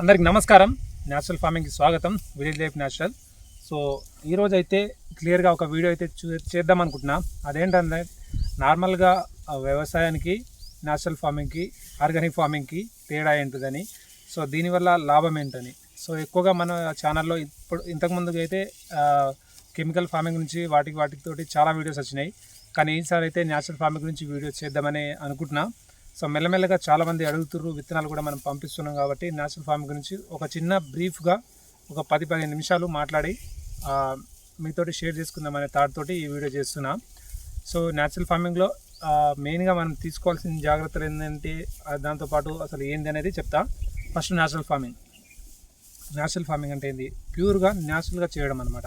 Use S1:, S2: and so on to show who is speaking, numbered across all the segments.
S1: అందరికి నమస్కారం. న్యాచురల్ ఫార్మింగ్కి స్వాగతం. విలేజ్ లైఫ్ న్యాచురల్ సో ఈరోజు అయితే క్లియర్గా ఒక వీడియో అయితే చూ చేద్దాం అనుకుంటున్నా. అదేంటంటే నార్మల్గా వ్యవసాయానికి న్యాచురల్ ఫార్మింగ్కి ఆర్గానిక్ ఫార్మింగ్కి తేడా ఏంటిదని. సో దీనివల్ల లాభం ఏంటని. సో ఎక్కువగా మన ఛానల్లో ఇప్పుడు ఇంతకుముందుకు అయితే కెమికల్ ఫార్మింగ్ గురించి వాటికి వాటితోటి చాలా వీడియోస్ వచ్చినాయి. కానీ ఈసారి అయితే న్యాచురల్ ఫార్మింగ్ గురించి వీడియోస్ చేద్దామని అనుకుంటున్నా. సో మెల్లమెల్లగా చాలామంది అడుగుతుర్రు విత్తనాలు కూడా మనం పంపిస్తున్నాం కాబట్టి న్యాచురల్ ఫార్మింగ్ గురించి ఒక చిన్న బ్రీఫ్గా ఒక పది పదిహేను నిమిషాలు మాట్లాడి మీతోటి షేర్ చేసుకుందామనే థాట్ తోటి ఈ వీడియో చేస్తున్నా. సో న్యాచురల్ ఫార్మింగ్లో మెయిన్గా మనం తీసుకోవాల్సిన జాగ్రత్తలు ఏంటంటే దాంతోపాటు అసలు ఏంది అనేది చెప్తా. First natural farming. Natural farming అంటే ఏంది? ప్యూర్గా న్యాచురల్గా చేయడం అనమాట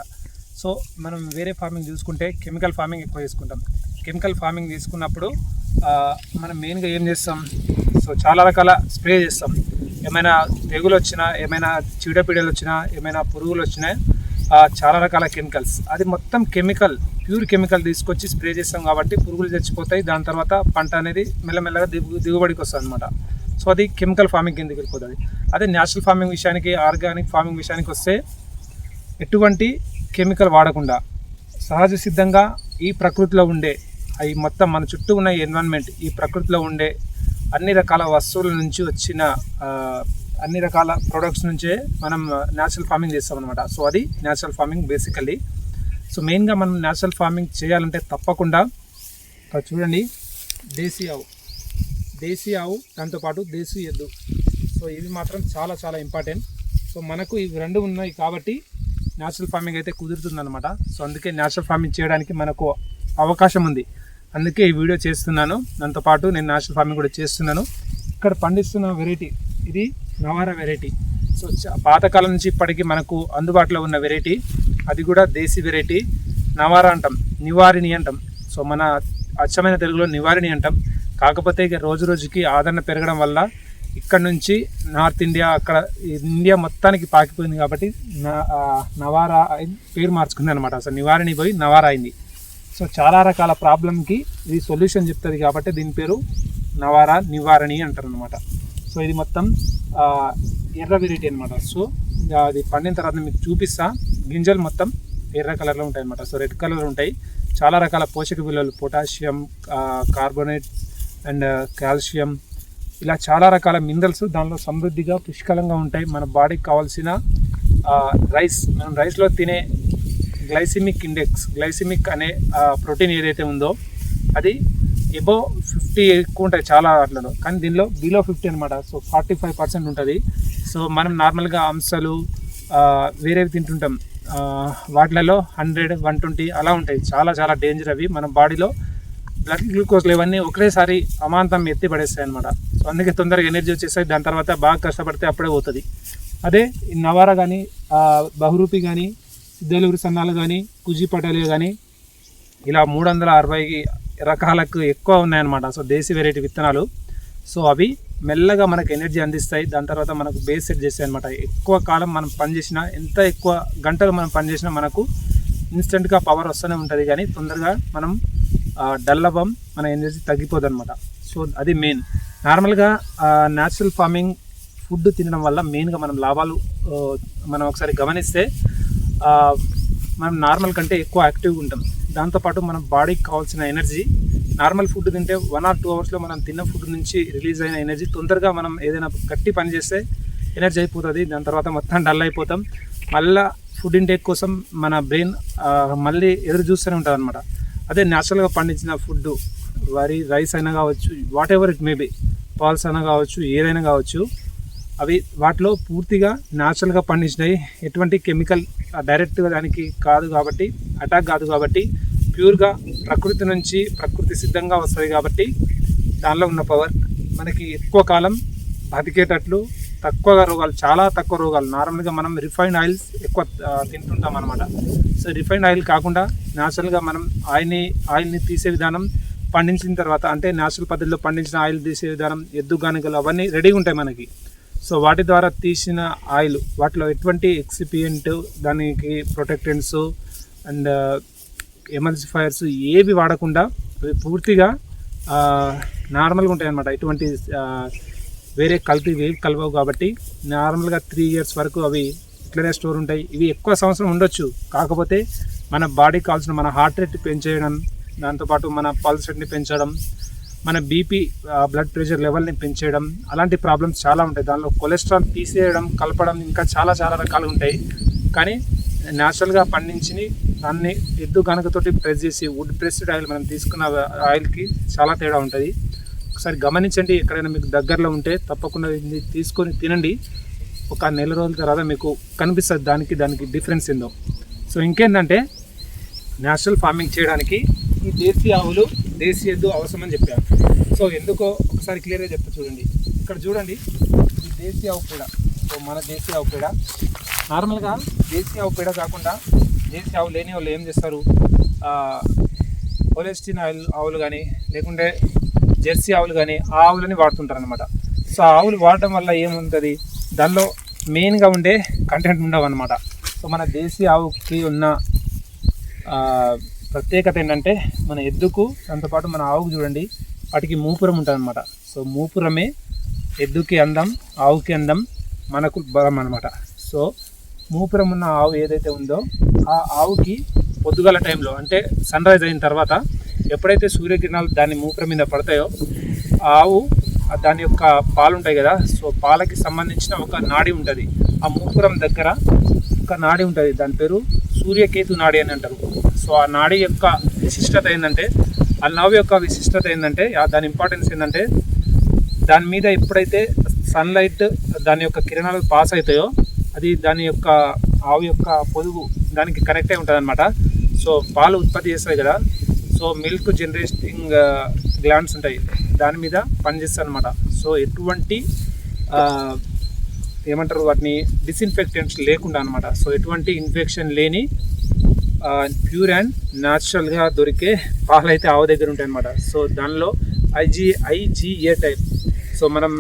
S1: సో మనం వేరే ఫార్మింగ్ చూసుకుంటే కెమికల్ ఫార్మింగ్ ఎక్కువ చేసుకుంటాం. కెమికల్ ఫార్మింగ్ తీసుకున్నప్పుడు మనం మెయిన్గా ఏం చేస్తాం? సో చాలా రకాల స్ప్రే చేస్తాం. ఏమైనా తెగులు వచ్చినా ఏమైనా చీడపీడలు వచ్చినా ఏమైనా పురుగులు వచ్చినా చాలా రకాల కెమికల్స్ అది మొత్తం కెమికల్ ప్యూర్ కెమికల్ తీసుకొచ్చి స్ప్రే చేస్తాం కాబట్టి పురుగులు చచ్చిపోతాయి. దాని తర్వాత పంట అనేది మెల్లమెల్లగా దిగు దిగుబడికి వస్తుంది అనమాట సో అది కెమికల్ ఫార్మింగ్ కిందకి వెళ్ళిపోతుంది. అదే న్యాచురల్ ఫార్మింగ్ విషయానికి ఆర్గానిక్ ఫార్మింగ్ విషయానికి వస్తే ఎటువంటి కెమికల్ వాడకుండా సహజ సిద్ధంగా ఈ ప్రకృతిలో ఉండే అవి మొత్తం మన చుట్టూ ఉన్న ఎన్విరాన్మెంట్ ఈ ప్రకృతిలో ఉండే అన్ని రకాల వస్తువుల నుంచి వచ్చిన అన్ని రకాల ప్రొడక్ట్స్ నుంచే మనం న్యాచురల్ ఫార్మింగ్ చేస్తాం అనమాట సో అది న్యాచురల్ ఫార్మింగ్ బేసికల్లీ సో మెయిన్గా మనం న్యాచురల్ ఫార్మింగ్ చేయాలంటే తప్పకుండా చూడండి దేశీ ఆవు. దేశీ ఆవు దాంతోపాటు దేశీ ఎద్దు. సో ఇవి మాత్రం చాలా చాలా ఇంపార్టెంట్ సో మనకు ఇవి రెండు ఉన్నాయి కాబట్టి న్యాచురల్ ఫార్మింగ్ అయితే కుదురుతుందన్నమాట. సో అందుకే న్యాచురల్ ఫార్మింగ్ చేయడానికి మనకు అవకాశం ఉంది. అందుకే ఈ వీడియో చేస్తున్నాను. దాంతోపాటు నేను నేషనల్ ఫార్మింగ్ కూడా చేస్తున్నాను. ఇక్కడ పండిస్తున్న వెరైటీ ఇది నవారా వెరైటీ సో పాతకాలం నుంచి ఇప్పటికీ మనకు అందుబాటులో ఉన్న వెరైటీ అది కూడా దేశీ వెరైటీ నవారా అంటాం నివారిణి అంటాం. సో మన అచ్చమైన తెలుగులో నివారిణి అంటాం. కాకపోతే ఇక రోజు రోజుకి ఆదరణ పెరగడం వల్ల ఇక్కడ నుంచి నార్త్ ఇండియా అక్కడ ఇండియా మొత్తానికి పాకిపోయింది కాబట్టి నా- నవారా పేరు మార్చుకుంది అనమాట అసలు నివారిణి పోయి నవారా అయింది. సో చాలా రకాల ప్రాబ్లంకి ఇది సొల్యూషన్ చెప్తుంది కాబట్టి దీని పేరు నవారా నివారణి అంటారు అనమాట సో ఇది మొత్తం ఎర్ర వెరైటీ అనమాట సో అది పండిన తర్వాత మీకు చూపిస్తా. గింజలు మొత్తం ఎర్ర కలర్లో ఉంటాయి అనమాట సో రెడ్ కలర్ ఉంటాయి. చాలా రకాల పోషక విలువలు పొటాషియం కార్బోనేట్ అండ్ కాల్షియం. ఇలా చాలా రకాల మినరల్స్ దానిలో సమృద్ధిగా పుష్కలంగా ఉంటాయి. మన బాడీకి కావాల్సిన రైస్ మనం రైస్లో తినే గ్లైసిమిక్ ఇండెక్స్ గ్లైసిమిక్ అనే ప్రోటీన్ ఏదైతే ఉందో అది ఎబో ఫిఫ్టీ ఎక్కువ ఉంటాయి చాలా వాటిలో కానీ దీనిలో బిలో ఫిఫ్టీ అనమాట సో ఫార్టీ ఫైవ్ పర్సెంట్ ఉంటుంది. సో మనం నార్మల్గా అంశాలు వేరేవి తింటుంటాం. వాటిలలో హండ్రెడ్ వన్ ట్వంటీ అలా ఉంటాయి. చాలా చాలా డేంజర్ అవి. మన బాడీలో బ్లడ్ గ్లూకోజ్లు ఇవన్నీ ఒకేసారి అమాంతం ఎత్తి పడేస్తాయి అనమాట సో అందుకే తొందరగా ఎనర్జీ వచ్చేస్తాయి. దాని తర్వాత బాగా కష్టపడితే అప్పుడే పోతుంది. అదే ఈ నవారా కానీ బహురూపి కానీ సిద్ధలూరి సన్నాలు కానీ కుజీ కానీ ఇలా మూడు వందల అరవై రకాలకు ఎక్కువ ఉన్నాయన్నమాట. సో దేశీ వెరైటీ విత్తనాలు. సో అవి మెల్లగా మనకు ఎనర్జీ అందిస్తాయి. దాని తర్వాత మనకు బేస్ సెట్ చేస్తాయి అనమాట ఎక్కువ కాలం మనం పనిచేసినా ఎంత ఎక్కువ గంటలు మనం పనిచేసినా మనకు ఇన్స్టెంట్గా పవర్ వస్తూనే ఉంటుంది. కానీ తొందరగా మనం డల్ మన ఎనర్జీ తగ్గిపోదు అనమాట సో అది మెయిన్ నార్మల్గా న్యాచురల్ ఫార్మింగ్ ఫుడ్ తినడం వల్ల మెయిన్గా మనం లాభాలు మనం ఒకసారి గమనిస్తే మనం నార్మల్ కంటే ఎక్కువ యాక్టివ్గా ఉంటాం. దాంతోపాటు మన బాడీకి కావాల్సిన ఎనర్జీ నార్మల్ ఫుడ్ తింటే వన్ ఆర్ టూ అవర్స్లో మనం తిన్న ఫుడ్ నుంచి రిలీజ్ అయిన ఎనర్జీ తొందరగా మనం ఏదైనా గట్టి పని చేస్తే ఎనర్జీ అయిపోతుంది. దాని తర్వాత మొత్తం డల్ అయిపోతాం. మళ్ళీ ఫుడ్ ఇంటేక్ కోసం మన బ్రెయిన్ మళ్ళీ ఎదురు చూస్తూనే ఉంటుంది అనమాట అదే న్యాచురల్గా పండించిన ఫుడ్ వరి రైస్ అయినా కావచ్చు whatever it may be పాల్స్ అయినా కావచ్చు ఏదైనా కావచ్చు అవి వాటిలో పూర్తిగా న్యాచురల్గా పండించినవి. ఎటువంటి కెమికల్ డైరెక్ట్గా దానికి కాదు కాబట్టి అటాక్ కాదు కాబట్టి ప్యూర్గా ప్రకృతి నుంచి ప్రకృతి సిద్ధంగా వస్తుంది కాబట్టి దానిలో ఉన్న పవర్ మనకి ఎక్కువ కాలం బతికేటట్లు తక్కువగా రోగాలు చాలా తక్కువ రోగాలు. నార్మల్గా మనం రిఫైన్డ్ ఆయిల్స్ ఎక్కువ తింటుంటాం అనమాట సో రిఫైన్డ్ ఆయిల్ కాకుండా న్యాచురల్గా మనం ఆయిల్ని ఆయిల్ని తీసే విధానం పండించిన తర్వాత అంటే న్యాచురల్ పద్ధతిలో పండించిన ఆయిల్ తీసే విధానం ఎద్దు గానుగలు అవన్నీ రెడీగా ఉంటాయి మనకి. సో వాటి ద్వారా తీసిన ఆయిల్ వాటిలో ఎటువంటి ఎక్సిపియంట్ దానికి ప్రొటెక్టెంట్స్ అండ్ uh, ఎమల్సిఫైర్స్ ఏవి వాడకుండా అవి పూర్తిగా uh, నార్మల్గా ఉంటాయి అన్నమాట ఎటువంటి uh, వేరే కల్తీ ఏవి కలవవు కాబట్టి నార్మల్గా త్రీ ఇయర్స్ వరకు అవి ఇట్లనే స్టోర్ ఉంటాయి. ఇవి ఎక్కువ సంవత్సరం ఉండొచ్చు. కాకపోతే మన బాడీకి కావాల్సిన మన హార్ట్ రేట్ పెంచేయడం దాంతోపాటు మన పల్స్ రేట్ని పెంచడం మన బీపీ బ్లడ్ ప్రెషర్ లెవెల్ని పెంచేయడం అలాంటి ప్రాబ్లమ్స్ చాలా ఉంటాయి. దానిలో కొలెస్ట్రాల్ తీసేయడం కలపడం ఇంకా చాలా చాలా రకాలు ఉంటాయి. కానీ న్యాచురల్గా పండించి దాన్ని ఎద్దు గనకతోటి ప్రెస్ చేసి వుడ్ ప్రెస్డ్ ఆయిల్ మనం తీసుకున్న ఆయిల్కి చాలా తేడా ఉంటుంది. ఒకసారి గమనించండి ఎక్కడైనా మీకు దగ్గరలో ఉంటే తప్పకుండా ఇది తీసుకొని తినండి. ఒక నెల రోజుల తర్వాత మీకు కనిపిస్తుంది దానికి దానికి డిఫరెన్స్ ఏందో. సో ఇంకేంటంటే న్యాచురల్ ఫార్మింగ్ చేయడానికి ఈ దేశీ ఆవులు దేశీ ఎద్దు అవసరం అని చెప్పారు. సో ఎందుకో ఒకసారి క్లియర్గా చెప్తా చూడండి. ఇక్కడ చూడండి ఈ దేశీ ఆవు పేడ. సో మన దేశీ ఆవు పేడ. నార్మల్గా దేశీ ఆవు పేడ కాకుండా దేశీ ఆవు లేని వాళ్ళు ఏం చేస్తారు? పొలెస్టిన్ ఆయిల్ ఆవులు కానీ లేకుంటే జెర్సీ ఆవులు కానీ ఆ ఆవులని వాడుతుంటారు అనమాట సో ఆవులు వాడటం వల్ల ఏముంటుంది? దానిలో మెయిన్గా ఉండే కంటెంట్ ఉండవు అనమాట సో మన దేశీ ఆవుకి ఉన్న ప్రత్యేకత ఏంటంటే మన ఎద్దుకు దాంతోపాటు మన ఆవుకు చూడండి వాటికి మూపురం ఉంటుంది అనమాట సో మూపురమే ఎద్దుకి అందం ఆవుకి అందం మనకు బలం అనమాట సో మూపురం ఉన్న ఆవు ఏదైతే ఉందో ఆ ఆవుకి పొద్దుగల టైంలో అంటే సన్ రైజ్ అయిన తర్వాత ఎప్పుడైతే సూర్యకిరణాలు దాని మూపురం మీద పడతాయో ఆ ఆవు దాని యొక్క పాలు ఉంటాయి కదా సో పాలకి సంబంధించిన ఒక నాడి ఉంటుంది. ఆ మూపురం దగ్గర ఒక నాడి ఉంటుంది. దాని పేరు సూర్యకేతు నాడి అని అంటారు. సో ఆ నాడి యొక్క విశిష్టత ఏంటంటే ఆ నవ్వు యొక్క విశిష్టత ఏంటంటే దాని ఇంపార్టెన్స్ ఏంటంటే దాని మీద ఎప్పుడైతే సన్లైట్ దాని యొక్క కిరణాలు పాస్ అవుతాయో అది దాని యొక్క ఆవు యొక్క పొదుగు దానికి కనెక్ట్ అయి ఉంటుంది అనమాట సో పాలు ఉత్పత్తి చేస్తాయి కదా సో మిల్క్ జనరేటింగ్ గ్లాండ్స్ ఉంటాయి. దాని మీద పనిచేస్తాయి అనమాట సో ఎటువంటి uh, ఏమంటారు వాటిని డిస్ఇన్ఫెక్టెంట్స్ లేకుండా అనమాట సో ఎటువంటి ఇన్ఫెక్షన్ లేని ప్యూర్ అండ్ న్యాచురల్గా దొరికే పాలు అయితే ఆవు దగ్గర ఉంటాయి అనమాట సో దానిలో ఐజీ ఐజీఏ టైప్ సో మనం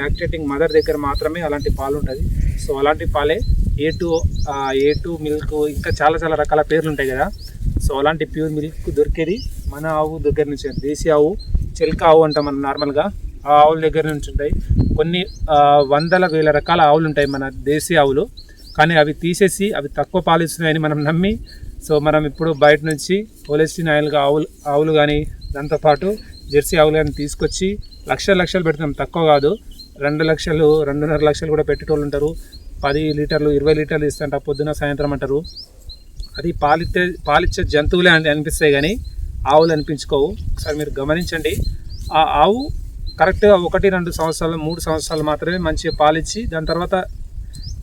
S1: లాక్టేటింగ్ మదర్ దగ్గర మాత్రమే అలాంటి పాలు ఉంటుంది. సో అలాంటి పాలే A two A two milk ఇంకా చాలా చాలా రకాల పేర్లు ఉంటాయి కదా. సో అలాంటి ప్యూర్ మిల్క్ దొరికేది మన ఆవు దగ్గర నుంచి. దేశీ ఆవు చిలక ఆవు అంటాం మనం నార్మల్గా ఆ ఆవుల దగ్గర నుంచి ఉంటాయి. కొన్ని వందల వేల రకాల ఆవులు ఉంటాయి మన దేశీ ఆవులు. కానీ అవి తీసేసి అవి తక్కువ పాలు ఇస్తున్నాయని మనం నమ్మి సో మనం ఇప్పుడు బయట నుంచి పోలిస్టిన్ ఆయిల్గా ఆవులు ఆవులు కానీ దాంతోపాటు జెర్సీ ఆవులు కానీ తీసుకొచ్చి లక్షలు లక్షలు పెడుతున్నాం. తక్కువ కాదు. రెండు లక్షలు రెండున్నర లక్షలు కూడా పెట్టేటోళ్ళు ఉంటారు. పది లీటర్లు ఇరవై లీటర్లు ఇస్తుంట పొద్దున సాయంత్రం అంటారు. అది పాలిచ్చే పాలిచ్చే జంతువులే అని అనిపిస్తాయి కానీ ఆవులు అనిపించుకోవు. ఒకసారి మీరు గమనించండి. ఆ ఆవు కరెక్ట్గా ఒకటి రెండు సంవత్సరాలు మూడు సంవత్సరాలు మాత్రమే మంచిగా పాలిచ్చి దాని తర్వాత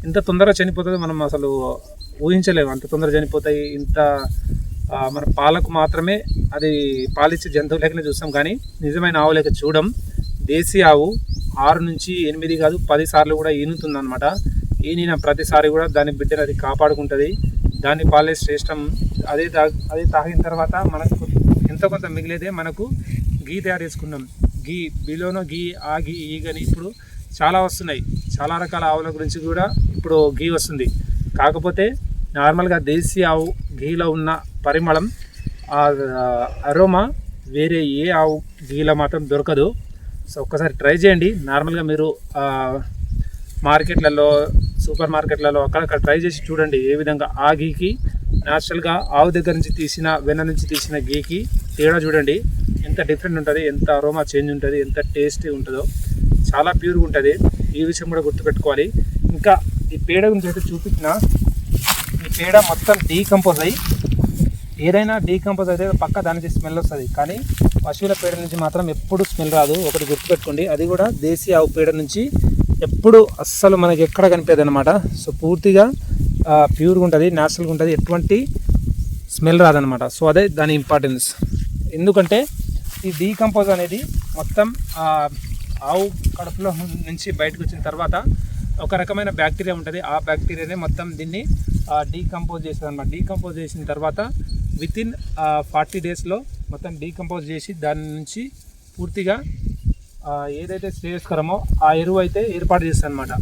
S1: ఇంత తొందరగా చనిపోతుందో మనం అసలు ఊహించలేము. అంత తొందరగా చనిపోతాయి ఇంత మన పాలకు మాత్రమే అది పాలిచ్చే జంతువు లేకనే చూస్తాం. కానీ నిజమైన ఆవు లేక చూడం. దేశీ ఆవు ఆరు నుంచి ఎనిమిది కాదు పది సార్లు కూడా ఈనుతుంది అనమాట ఈనిన ప్రతిసారి కూడా దాని బిడ్డను అది కాపాడుకుంటుంది. దాన్ని పాలే శ్రేష్టం. అదే తా అదే తాగిన తర్వాత మనకు ఎంత కొంత మిగిలేదే మనకు గీ తయారు చేసుకున్నాం. గీ బిలోనో గీ ఆ గీ ఈ గని ఇప్పుడు చాలా వస్తున్నాయి. చాలా రకాల ఆవుల గురించి కూడా ఇప్పుడు గీ వస్తుంది. కాకపోతే నార్మల్గా దేశీ ఆవు గీలో ఉన్న పరిమళం ఆ అరోమా వేరే ఏ ఆవు గీలో మాత్రం దొరకదు. సో ఒక్కసారి ట్రై చేయండి. నార్మల్గా మీరు మార్కెట్లలో సూపర్ మార్కెట్లలో అక్కడక్కడ ట్రై చేసి చూడండి ఏ విధంగా ఆ గీకి న్యాచురల్గా ఆవు దగ్గర నుంచి తీసిన వెన్న నుంచి తీసిన గీకి తేడా చూడండి. ఎంత డిఫరెంట్ ఉంటుంది ఎంత అరోమా చేంజ్ ఉంటుంది ఎంత టేస్టీ ఉంటుందో. చాలా ప్యూర్గా ఉంటుంది. ఈ విషయం కూడా గుర్తుపెట్టుకోవాలి. ఇంకా ఈ పేడ గురించి అయితే చూపించిన. ఈ పేడ మొత్తం డీకంపోజ్ అయ్యి ఏదైనా డీకంపోజ్ అయితే పక్క దాని నుంచి స్మెల్ వస్తుంది. కానీ పశువుల పేడ నుంచి మాత్రం ఎప్పుడు స్మెల్ రాదు. ఒకటి గుర్తుపెట్టుకోండి. అది కూడా దేశీ ఆవు పేడ నుంచి ఎప్పుడు అస్సలు మనకి ఎక్కడ కనిపించదు అనమాట సో పూర్తిగా ప్యూర్గా ఉంటుంది న్యాచురల్గా ఉంటుంది ఎటువంటి స్మెల్ రాదనమాట సో అదే దాని ఇంపార్టెన్స్ ఎందుకంటే ఈ డీకంపోజ్ అనేది మొత్తం ఆవు కడుపులో నుంచి బయటకు వచ్చిన తర్వాత ఒక రకమైన బ్యాక్టీరియా ఉంటుంది. ఆ బ్యాక్టీరియానే మొత్తం దీన్ని డీకంపోజ్ చేస్తుంది అనమాట డీకంపోజ్ చేసిన తర్వాత విత్ ఇన్ ఫార్టీ డేస్లో మొత్తం డీకంపోజ్ చేసి దాని నుంచి పూర్తిగా ఏదైతే శ్రేయస్కరమో ఆ ఎరువు అయితే ఏర్పాటు చేస్తుంది అనమాట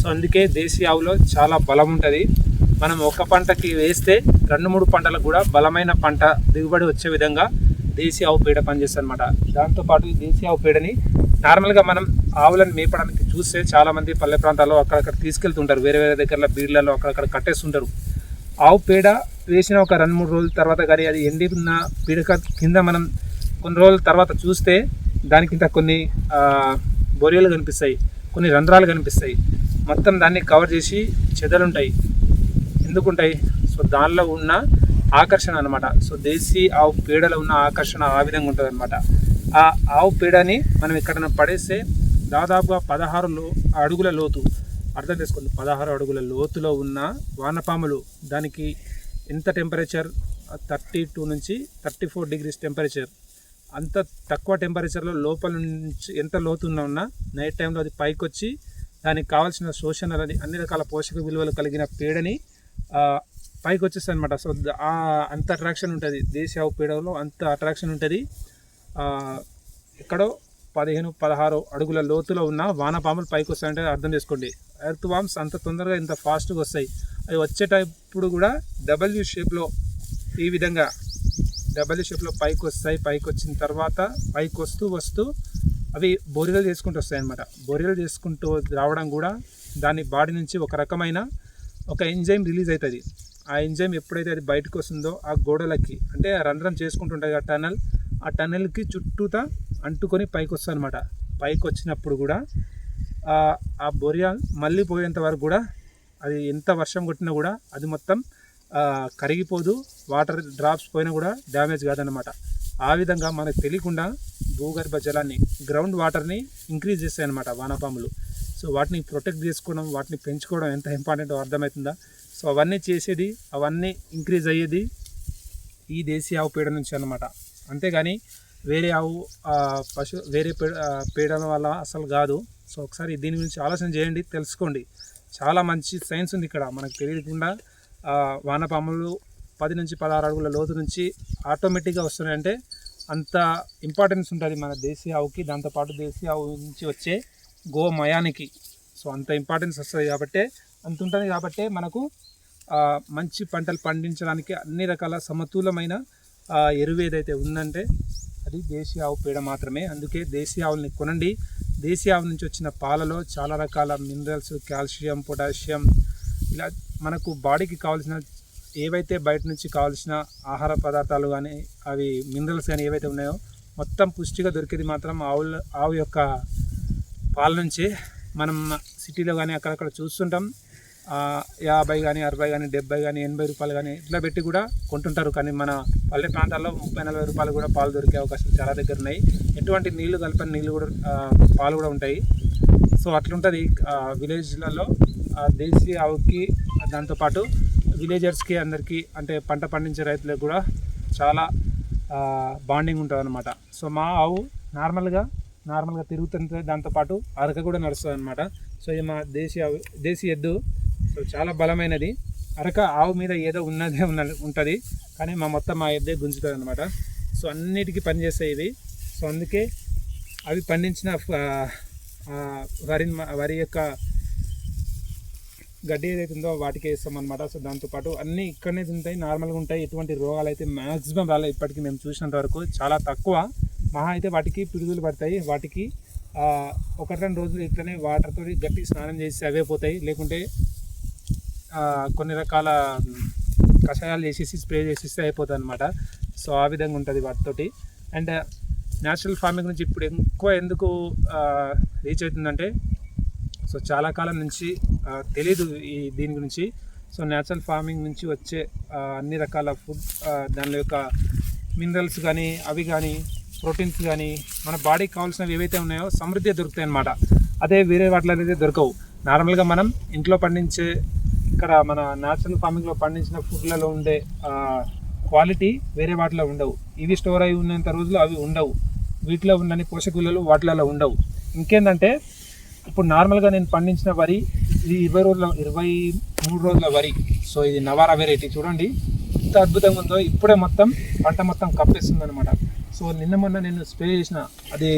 S1: సో అందుకే దేశీ ఆవులో చాలా బలం ఉంటుంది. మనం ఒక పంటకి వేస్తే రెండు మూడు పంటలకు కూడా బలమైన పంట దిగుబడి వచ్చే విధంగా దేశీ ఆవు పేడ పనిచేస్తుంది అనమాట దాంతోపాటు ఈ దేశీ ఆవు పేడని నార్మల్గా మనం ఆవులను మేపడానికి చూస్తే చాలామంది పల్లె ప్రాంతాల్లో అక్కడక్కడ తీసుకెళ్తుంటారు. వేరే వేరే దగ్గర బీడ్లలో అక్కడక్కడ కట్టేస్తుంటారు. ఆవు పేడ వేసిన ఒక రెండు మూడు రోజుల తర్వాత కానీ అది ఎండి ఉన్న పీడక కింద మనం కొన్ని రోజుల తర్వాత చూస్తే దానికింత కొన్ని బొరియలు కనిపిస్తాయి. కొన్ని రంధ్రాలు కనిపిస్తాయి. మొత్తం దాన్ని కవర్ చేసి చెదలుంటాయి. ఎందుకుంటాయి? సో దానిలో ఉన్న ఆకర్షణ అనమాట సో దేశీ ఆవు పేడలో ఉన్న ఆకర్షణ ఆ విధంగా ఉంటుంది అనమాట ఆ ఆవు పేడని మనం ఎక్కడైనా పడేస్తే దాదాపుగా పదహారు లో అడుగుల లోతు అర్థం చేసుకోండి. పదహారు అడుగుల లోతులో ఉన్న వానపాములు దానికి ఎంత టెంపరేచర్? థర్టీ టూ నుంచి థర్టీ ఫోర్ డిగ్రీస్ టెంపరేచర్. అంత తక్కువ టెంపరేచర్లో లోపల నుంచి ఎంత లోతున్న ఉన్నా నైట్ టైంలో అది పైకి వచ్చి దానికి కావాల్సిన శోషణలని అన్ని రకాల పోషక విలువలు కలిగిన పేడని పైకి వచ్చేస్తుంది అనమాట సో అంత అట్రాక్షన్ ఉంటుంది. దేశీ ఆవు పేడలో అంత అట్రాక్షన్ ఉంటుంది. ఎక్కడో పదిహేను పదహారు అడుగుల లోతులో ఉన్న వానపాములు పైకి వస్తాయంటే అర్థం చేసుకోండి. ఎర్త్ వామ్స్ అంత తొందరగా ఇంత ఫాస్ట్గా వస్తాయి. అవి వచ్చేటప్పుడు కూడా డబ్ల్యూ షేప్లో ఈ విధంగా డబ్ల్యూ షేప్లో పైకి వస్తాయి. పైకి వచ్చిన తర్వాత పైకి వస్తూ వస్తూ అవి బొరియలు చేసుకుంటూ వస్తాయి అన్నమాట బొరియలు చేసుకుంటూ రావడం కూడా దాని బాడీ నుంచి ఒక రకమైన ఒక ఎంజైమ్ రిలీజ్ అవుతుంది. ఆ ఎంజైమ్ ఎప్పుడైతే అది బయటకు వస్తుందో ఆ గోడలకి అంటే ఆ రంధ్రం చేసుకుంటుంటుంది ఆ టనల్ ఆ టనల్కి చుట్టూతా అంటుకొని పైకి వస్తుంది అనమాట పైకి వచ్చినప్పుడు కూడా ఆ బొరియాల్ బొరియా మళ్ళీ పోయేంత వరకు కూడా అది ఎంత వర్షం కొట్టినా కూడా అది మొత్తం కరిగిపోదు వాటర్ డ్రాప్స్ పోయినా కూడా డ్యామేజ్ కాదనమాట ఆ విధంగా మనకు తెలియకుండా భూగర్భ జలాన్ని గ్రౌండ్ వాటర్ని ఇంక్రీజ్ చేస్తాయి అనమాట వానపాములు. సో వాటిని ప్రొటెక్ట్ చేసుకోవడం వాటిని పెంచుకోవడం ఎంత ఇంపార్టెంటో అర్థమవుతుందా? సో అవన్నీ చేసేది అవన్నీ ఇంక్రీజ్ అయ్యేది ఈ దేశీయ ఆవు పేడ నుంచి అన్నమాట. అంతేగాని వేరే ఆవు పశు వేరే పేడ పేడల వల్ల అసలు కాదు. సో ఒకసారి దీని గురించి ఆలోచన చేయండి తెలుసుకోండి. చాలా మంచి సైన్స్ ఉంది ఇక్కడ. మనకు తెలియకుండా వానపాములు పది నుంచి పదహారు అడుగుల లోతు నుంచి ఆటోమేటిక్గా వస్తున్నాయంటే అంత ఇంపార్టెన్స్ ఉంటుంది మన దేశీయ ఆవుకి. దాంతోపాటు దేశీయ ఆవు నుంచి వచ్చే గోమయానికి. సో అంత ఇంపార్టెన్స్ వస్తుంది కాబట్టి అంత ఉంటుంది కాబట్టి మనకు మంచి పంటలు పండించడానికి అన్ని రకాల సమతులమైన ఎరువు ఏదైతే ఉందంటే అది దేశీయ ఆవు పేడ మాత్రమే. అందుకే దేశీయ ఆవుల్ని కొనండి. దేశీయ ఆవు నుంచి వచ్చిన పాలలో చాలా రకాల మినరల్స్ కాల్షియం పొటాషియం ఇలా మనకు బాడీకి కావాల్సిన ఏవైతే బయట నుంచి కావాల్సిన ఆహార పదార్థాలు కానీ అవి మినరల్స్ కానీ ఏవైతే ఉన్నాయో మొత్తం పుష్టిగా దొరికేది మాత్రం ఆవుల ఆవు యొక్క పాల నుంచి మనం సిటీలో కానీ అక్కడక్కడ చూస్తుంటాం. యాభై కానీ అరవై కానీ డెబ్బై కానీ ఎనభై రూపాయలు కానీ ఇట్లా పెట్టి కూడా కొంటుంటారు. కానీ మన పల్లె ప్రాంతాల్లో ముప్పై నలభై రూపాయలు కూడా పాలు దొరికే అవకాశాలు చాలా దగ్గర ఉన్నాయి. ఎటువంటి నీళ్ళు కలపని నీళ్ళు కూడా పాలు కూడా ఉంటాయి. సో అట్లుంటుంది. విలేజ్లలో దేశీయ ఆవుకి దాంతోపాటు విలేజర్స్కి అందరికీ అంటే పంట పండించే రైతులకు కూడా చాలా బాండింగ్ ఉంటుంది అనమాట సో మా ఆవు నార్మల్గా నార్మల్గా తిరుగుతుంది దాంతోపాటు అరక కూడా నడుస్తుంది అనమాట సో ఇది మా దేశీయ దేశీయ ఎద్దు. సో చాలా బలమైనది. అరక ఆవు మీద ఏదో ఉన్నదే ఉన్న ఉంటుంది. కానీ మా మొత్తం మా ఎద్దే గుంజుతుంది అనమాట సో అన్నిటికీ పనిచేస్తాయి ఇవి. సో అందుకే అవి పండించిన వరి వరి యొక్క గడ్డి ఏదైతే ఉందో వాటికి వేస్తాం అనమాట సో దాంతోపాటు అన్నీ ఇక్కడనే ఉంటాయి నార్మల్గా ఉంటాయి. ఎటువంటి రోగాలు అయితే మ్యాక్సిమం రాలేదు ఇప్పటికీ మేము చూసినంత వరకు. చాలా తక్కువ. మహా అయితే వాటికి పిడుగులు పడతాయి. వాటికి ఒకటి రెండు రోజులు ఇట్లనే వాటర్తో గట్టి స్నానం చేసి అవే పోతాయి. లేకుంటే కొన్ని రకాల కషాయాలు చేసేసి స్ప్రే చేసేస్తే అయిపోతుంది అనమాట సో ఆ విధంగా ఉంటుంది వాటితోటి. అండ్ న్యాచురల్ ఫార్మింగ్ నుంచి ఇప్పుడు ఎక్కువ ఎందుకు రీచ్ అవుతుందంటే సో చాలా కాలం నుంచి తెలీదు ఈ దీని గురించి. సో న్యాచురల్ ఫార్మింగ్ నుంచి వచ్చే అన్ని రకాల ఫుడ్ దాని యొక్క మినరల్స్ కానీ అవి కానీ ప్రోటీన్స్ కానీ మన బాడీకి కావాల్సినవి ఏవైతే ఉన్నాయో సమృద్ధి దొరుకుతాయి అన్నమాట. అదే వేరే వాటిలో అనేది దొరకవు. నార్మల్గా మనం ఇంట్లో పండించే ఇక్కడ మన న్యాచురల్ ఫార్మింగ్లో పండించిన ఫుడ్లలో ఉండే క్వాలిటీ వేరే వాటిలో ఉండవు. ఇవి స్టోర్ అయి ఉన్నంత రోజులు అవి ఉండవు. వీటిలో ఉన్న పోషక విలువలు వాటిలలో ఉండవు. ఇంకేంటంటే ఇప్పుడు నార్మల్గా నేను పండించిన వరి ఇది ఇరవై రోజుల ఇరవై మూడు రోజుల వరి. సో ఇది నవారా వెరైటీ చూడండి. ఎంత అద్భుతంగా ఉందో ఇప్పుడే మొత్తం పంట మొత్తం కప్పేస్తుంది అనమాట సో నిన్న మొన్న నేను స్ప్రే చేసిన అది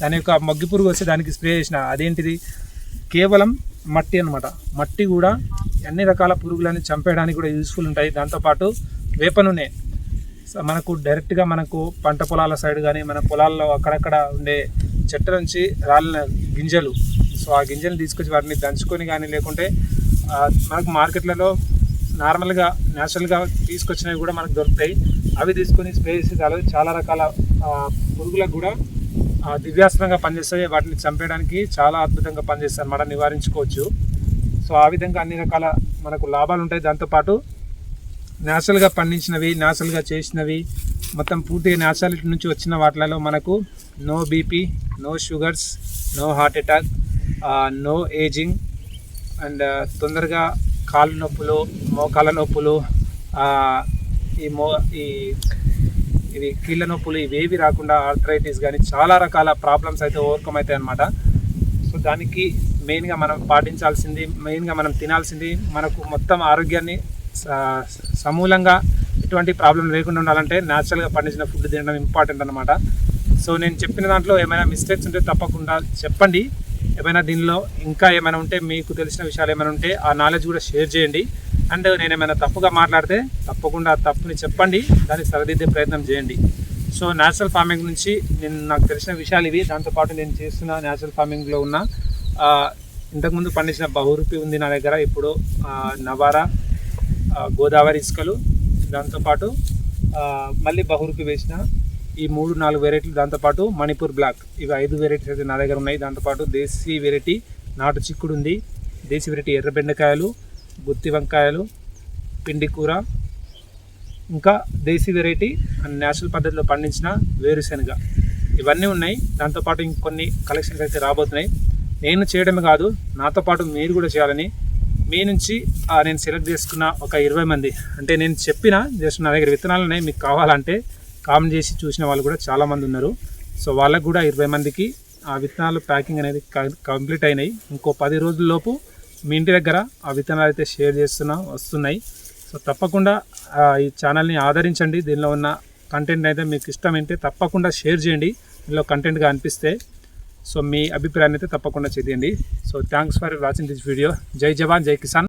S1: దాని యొక్క మగ్గి పురుగు వస్తే దానికి స్ప్రే చేసిన అదేంటిది? కేవలం మట్టి అనమాట మట్టి కూడా అన్ని రకాల పురుగులని చంపేయడానికి కూడా యూస్ఫుల్ ఉంటాయి. దాంతోపాటు వేప నూనె. సో మనకు డైరెక్ట్గా మనకు పంట పొలాల సైడ్ కానీ మన పొలాల్లో అక్కడక్కడ ఉండే చెట్టు నుంచి రాలిన గింజలు. సో ఆ గింజలు తీసుకొచ్చి వాటిని దంచుకొని కానీ లేకుంటే మనకు మార్కెట్లలో నార్మల్గా న్యాచురల్గా తీసుకొచ్చినవి కూడా మనకు దొరుకుతాయి. అవి తీసుకొని స్ప్రే చేసి చాలా చాలా రకాల పురుగులకు కూడా దివ్యాస్త్రంగా పనిచేస్తాయి. వాటిని చంపేయడానికి చాలా అద్భుతంగా పనిచేస్తాయి అన్నమాట నివారించుకోవచ్చు. సో ఆ విధంగా అన్ని రకాల మనకు లాభాలు ఉంటాయి. దాంతోపాటు న్యాచురల్గా పండించినవి న్యాచురల్గా చేసినవి మొత్తం పూర్తిగా న్యాచురాలిటీ నుంచి వచ్చిన వాటిలలో మనకు no BP no sugars no heart attack no ageing and తొందరగా కాళ్ళు నొప్పులు మోకాళ్ళ నొప్పులు ఈ మో ఈ ఇవి కీళ్ళ నొప్పులు ఇవేవి రాకుండా ఆర్థరైటిస్ కానీ చాలా రకాల ప్రాబ్లమ్స్ అయితే ఓవర్కమ్ అవుతాయి అన్నమాట. సో దానికి మెయిన్గా మనం పాటించాల్సింది మెయిన్గా మనం తినాల్సింది మనకు మొత్తం ఆరోగ్యాన్ని సమూలంగా ఎటువంటి ప్రాబ్లం లేకుండా ఉండాలంటే న్యాచురల్గా పండించిన ఫుడ్ తినడం ఇంపార్టెంట్ అనమాట సో నేను చెప్పిన దాంట్లో ఏమైనా మిస్టేక్స్ ఉంటే తప్పకుండా చెప్పండి. ఏమైనా దీనిలో ఇంకా ఏమైనా ఉంటే మీకు తెలిసిన విషయాలు ఏమైనా ఉంటే ఆ నాలెడ్జ్ కూడా షేర్ చేయండి. అండ్ నేను ఏమైనా తప్పుగా మాట్లాడితే తప్పకుండా ఆ తప్పుని చెప్పండి. దాన్ని సరిదిద్దే ప్రయత్నం చేయండి. సో న్యాచురల్ ఫార్మింగ్ నుంచి నేను నాకు తెలిసిన విషయాలు ఇవి. దాంతోపాటు నేను చేస్తున్న న్యాచురల్ ఫార్మింగ్లో ఉన్న ఇంతకుముందు పండించిన బహురూపి ఉంది నా దగ్గర. ఇప్పుడు నవారా గోదావరి ఇసుకలు. దాంతోపాటు మళ్ళీ బహురూపి వేసిన ఈ మూడు నాలుగు వెరైటీలు దాంతోపాటు మణిపూర్ బ్లాక్ ఇవి ఐదు వెరైటీస్ అయితే నా దగ్గర ఉన్నాయి. దాంతోపాటు దేశీ వెరైటీ నాటు చిక్కుడు ఉంది. దేశీ వెరైటీ ఎర్ర బెండకాయలు గుత్తి వంకాయలు పిండి కూర. ఇంకా దేశీ వెరైటీ అండ్ నేచురల్ పద్ధతిలో పండించిన వేరుశెనగ. ఇవన్నీ ఉన్నాయి. దాంతోపాటు ఇంకొన్ని కలెక్షన్స్ అయితే రాబోతున్నాయి. నేను చేయడమే కాదు నాతో పాటు మీరు కూడా చేయాలని. మీ నుంచి నేను సెలెక్ట్ చేసుకున్న ఒక ఇరవై మంది. అంటే నేను చెప్పిన జస్ట్ నా దగ్గర విత్తనాలు ఉన్నాయి. మీకు కావాలంటే కామెంట్ చేసి చూసిన వాళ్ళు కూడా చాలామంది ఉన్నారు. సో వాళ్ళకు కూడా ఇరవై మందికి ఆ విత్తనాలు ప్యాకింగ్ అనేది కంప్లీట్ అయినాయి. ఇంకో పది రోజుల్లోపు మీ ఇంటి దగ్గర ఆ విత్తనాలు అయితే షేర్ చేస్తున్నా వస్తున్నాయి. సో తప్పకుండా ఈ ఛానల్ని ఆదరించండి. దీనిలో ఉన్న కంటెంట్ అయితే మీకు ఇష్టమైతే తప్పకుండా షేర్ చేయండి. దీనిలో కంటెంట్గా అనిపిస్తే సో మీ అభిప్రాయాన్ని అయితే తప్పకుండా చేయండి so thanks for watching this video. జై జవాన్ జై కిసాన్.